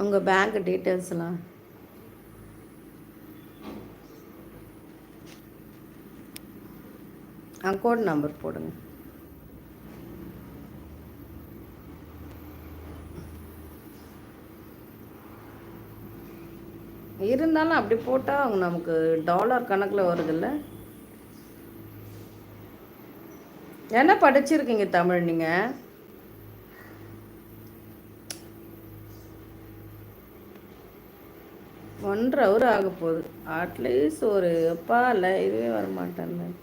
உங்கள் பேங்க் டீட்டெயில்ஸ்லாம் account number போடுங்க. இருந்தாலும் அப்படி போட்டால் அவங்க நமக்கு டாலர் கணக்கில் வருதில்ல. என்ன படிச்சிருக்கீங்க தமிழ் நீங்கள் ஒன்றரை ஹவர் ஆக போகுது. அட்லீஸ்ட் ஒரு அப்பா இல்லை இதுவே வர மாட்டேன்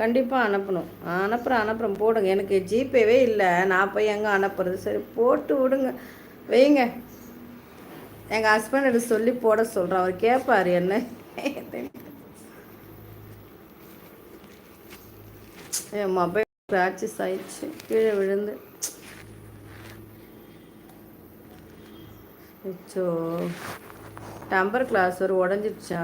கண்டிப்பாக அனுப்பணும். அனுப்புகிறேன் அனுப்புகிறேன் போடுங்க. எனக்கு ஜிபேவே இல்லை. நான் போய் எங்கே அனுப்புறது? சரி போட்டு விடுங்க. வைங்க. எங்கள் ஹஸ்பண்ட் சொல்லி போட சொல்கிறேன் அவர் கேட்பார் என்ன? என் மொபைல் ஸ்க்ராச்சஸ் ஆயிடுச்சு. கீழே விழுந்து. அச்சோ. டம்பர் கிளாஸ் ஒரு உடஞ்சிருச்சா?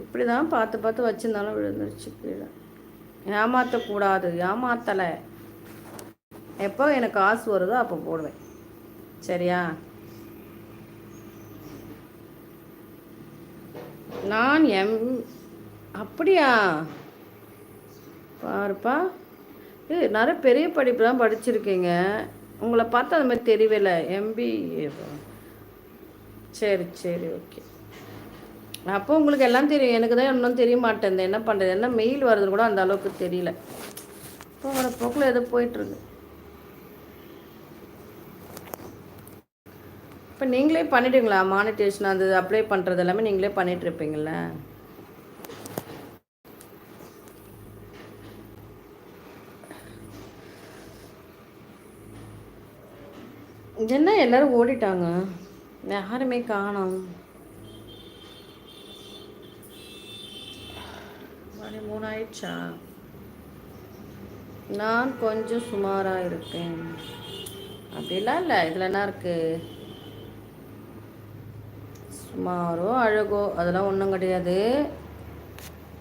இப்படி தான் பார்த்து பார்த்து வச்சுருந்தாலும் விழுந்துருச்சு கீழே. ஏமாற்றக்கூடாது ஏமாற்றலை எப்போ எனக்கு காசு வருதோ அப்போ போடுவேன். சரியா? நான் எம் அப்படியா? பாருப்பா. ஏ நிறைய பெரிய படிப்பு தான் படிச்சிருக்கீங்க. உங்களை பார்த்தா அது மாதிரி தெரியவில்லை எம்பிஏ சரி சரி ஓகே அப்போ உங்களுக்கு எல்லாம் தெரியும். எனக்கு தான் இன்னும் தெரிய மாட்டேன் என்ன பண்ணுறது என்ன மெயில் வருதுன்னு கூட அந்த அளவுக்கு தெரியல. இப்போ வர போக்கில் எதோ போயிட்டுருக்கு இப்போ நீங்களே பண்ணிடுங்களா மானிட்டேஷன் அந்த அப்ளை பண்ணுறது எல்லாமே நீங்களே பண்ணிட்டு என்ன எல்லாரும் ஓடிட்டாங்க? யாருமே காணோம். மணி மூணு ஆயிடுச்சா நான் கொஞ்சம் சுமாராக இருக்கேன். அப்படிலாம் இல்லை. இதில் என்ன இருக்குது சுமாரோ அழகோ அதெல்லாம் ஒன்றும் கிடையாது.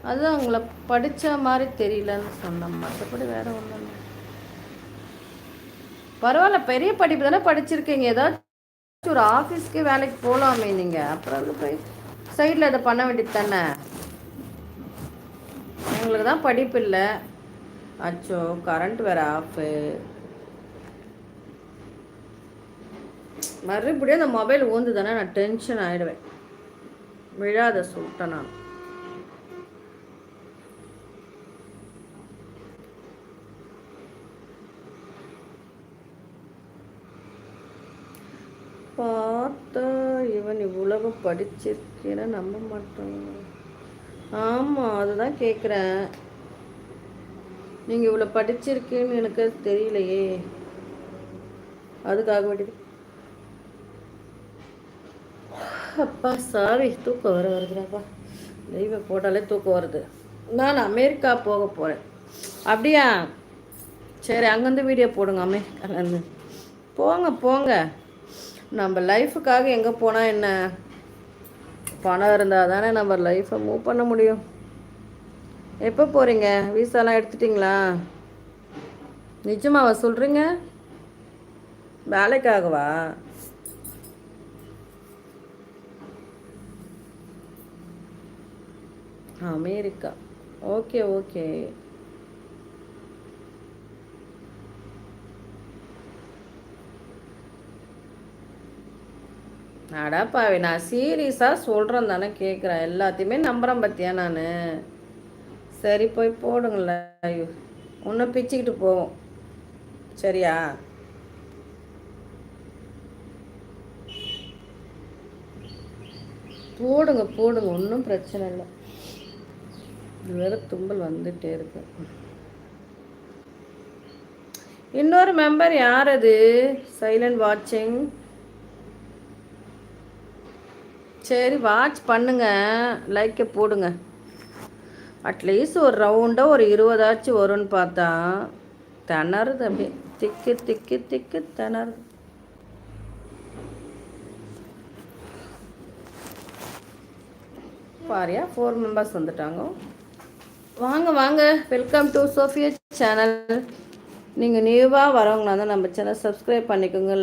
அதுதான் உங்களை படித்த மாதிரி தெரியலன்னு சொன்னோம் மற்றபடி வேற ஒன்றும் இல்லை. பரவாயில்ல. பெரிய படிப்பு தானே படிச்சிருக்கீங்க. ஏதாச்சும் ஒரு ஆஃபீஸ்க்கு வேலைக்கு போகலாமே நீங்கள் அப்புறம் அது போய் சைடில் இதை பண்ண வேண்டியது தானே? எங்களுக்கு தான் படிப்பு இல்லை. அச்சோ கரண்ட் வேறு ஆஃபு மறுபடியும் அந்த மொபைல் ஊந்து தானே நான் டென்ஷன் ஆகிடுவேன் விழாத சொல்லிட்டேன் நான். பார்த்தா இவன் இவ்வளவு படிச்சிருக்கேன்னு நம்ப மாட்டான். ஆமாம் அதுதான் கேட்குறேன் நீங்கள் இவ்வளோ படிச்சிருக்கேன்னு எனக்கு தெரியலையே. அதுக்காக வேண்டியது. அப்பா சாரி தூக்கம் வர வருதுடாப்பா. தெய்வ போட்டாலே தூக்கம் வருது. நான் அமெரிக்கா போக போகிறேன் அப்படியா? சரி அங்கேருந்து வீடியோ போடுங்க அமெரிக்காலேருந்து போங்க போங்க. நம்ம லைஃபுக்காக எங்கே போனால் என்ன? பணம் இருந்தால் தானே நம்ம லைஃப்பை மூவ் பண்ண முடியும். எப்போ போகிறீங்க வீசாலாம் எடுத்துட்டிங்களா? நிஜமாவா சொல்கிறீங்க வேலைக்காகவா? அமெரிக்கா. ஓகே ஓகே அடாப்பாவி நான் சீரியஸாக சொல்கிறேன் தானே கேட்குறேன் எல்லாத்தையுமே நம்புகிறேன் பார்த்தியா நான்? சரி போய் போடுங்கள. ஐயோ இன்னும் பிச்சுக்கிட்டு போவோம். சரியா? போடுங்க போடுங்க. ஒன்றும் பிரச்சனை இல்லை. வேறு தும்பல் வந்துகிட்டே இருக்கு. இன்னொரு மெம்பர் யார் அது? சைலண்ட் வாட்சிங் சரி வாட்ச் பண்ணுங்க. லைக்கை போடுங்க. அட்லீஸ்ட் ஒரு ரவுண்டாக ஒரு இருபதாச்சும் வரும்னு பார்த்தா திணறுது அப்படியே. திக்கு திக்கு திக்கு திணறுது. பாரியா ஃபோர் மெம்பர்ஸ் வந்துட்டாங்க. வாங்க வாங்க. வெல்கம் டு சோஃபியா சேனல் நீங்கள் நியூவாக வரவங்களா தான் நம்ம சேனல் சப்ஸ்கிரைப் பண்ணிக்கோங்க.